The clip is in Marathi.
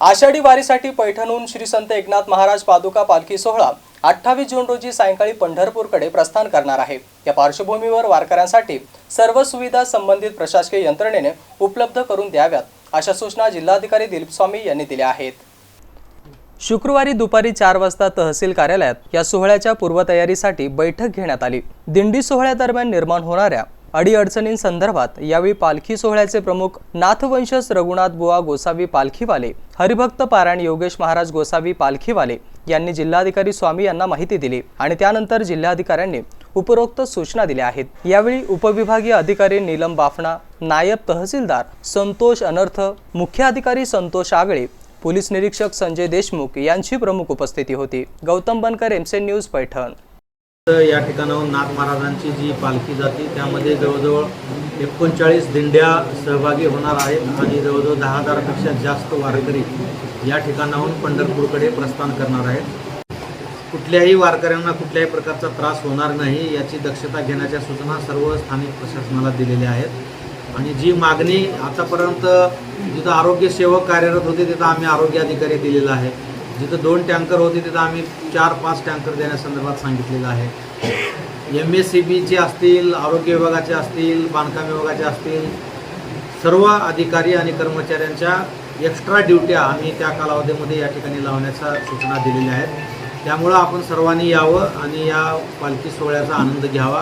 आषाढी वारीसाठी पैठणहून श्री संत एकनाथ महाराज पादुका पालखी सोहळा अठ्ठावीस जून रोजी सायंकाळी पंढरपूरकडे प्रस्थान करणार आहे. या पार्श्वभूमीवर वारकऱ्यांसाठी सर्व सुविधा संबंधित प्रशासकीय यंत्रणेने उपलब्ध करून द्याव्यात अशा सूचना जिल्हाधिकारी दिलीप स्वामी यांनी दिल्या आहेत. शुक्रवारी दुपारी चार वाजता तहसील कार्यालयात या सोहळ्याच्या पूर्वतयारीसाठी बैठक घेण्यात आली. दिंडी सोहळ्यादरम्यान निर्माण होणाऱ्या अडीअडचणींसंदर्भात यावेळी पालखी सोहळ्याचे प्रमुख नाथवंशज रघुनाथ बुवा गोसावी पालखीवाले हरिभक्त पारायण योगेश महाराज गोसावी पालखीवाले यांनी जिल्हाधिकारी स्वामी यांना माहिती दिली आणि त्यानंतर जिल्हाधिकाऱ्यांनी उपरोक्त सूचना दिल्या आहेत. यावेळी उपविभागीय अधिकारी नीलम बाफणा नायब तहसीलदार संतोष अनर्थ मुख्याधिकारी संतोष आगळे पोलीस निरीक्षक संजय देशमुख यांची प्रमुख उपस्थिती होती. गौतम बनकर एमसेन न्यूज पैठण. या ठिकाणाहून नाथ महाराजांची जी पालखी जाते त्यामध्ये जवळजवळ एकोणचाळीस दिंड्या सहभागी होणार आहेत आणि जवळजवळ दहा हजारापेक्षा जास्त वारकरी या ठिकाणाहून पंढरपूरकडे प्रस्थान करणार आहेत. कुठल्याही वारकऱ्यांना कुठल्याही प्रकारचा त्रास होणार नाही याची दक्षता घेण्याच्या सूचना सर्व स्थानिक प्रशासनाला दिलेल्या आहेत. आणि जी मागणी आतापर्यंत जिथं आरोग्य सेवक कार्यरत होते तिथं आम्ही आरोग्य अधिकारी दिलेला आहे. जिथं दोन टँकर होते तिथं आम्ही चार पाच टँकर देण्यासंदर्भात सांगितलेलं आहे. एम एस सी बीचे असतील आरोग्य विभागाचे असतील बांधकाम विभागाचे असतील सर्व अधिकारी आणि कर्मचाऱ्यांच्या एक्स्ट्रा ड्युट्या आम्ही त्या कालावधीमध्ये या ठिकाणी लावण्याच्या सूचना दिलेल्या आहेत. त्यामुळं आपण सर्वांनी यावं आणि या पालखी सोहळ्याचा आनंद घ्यावा.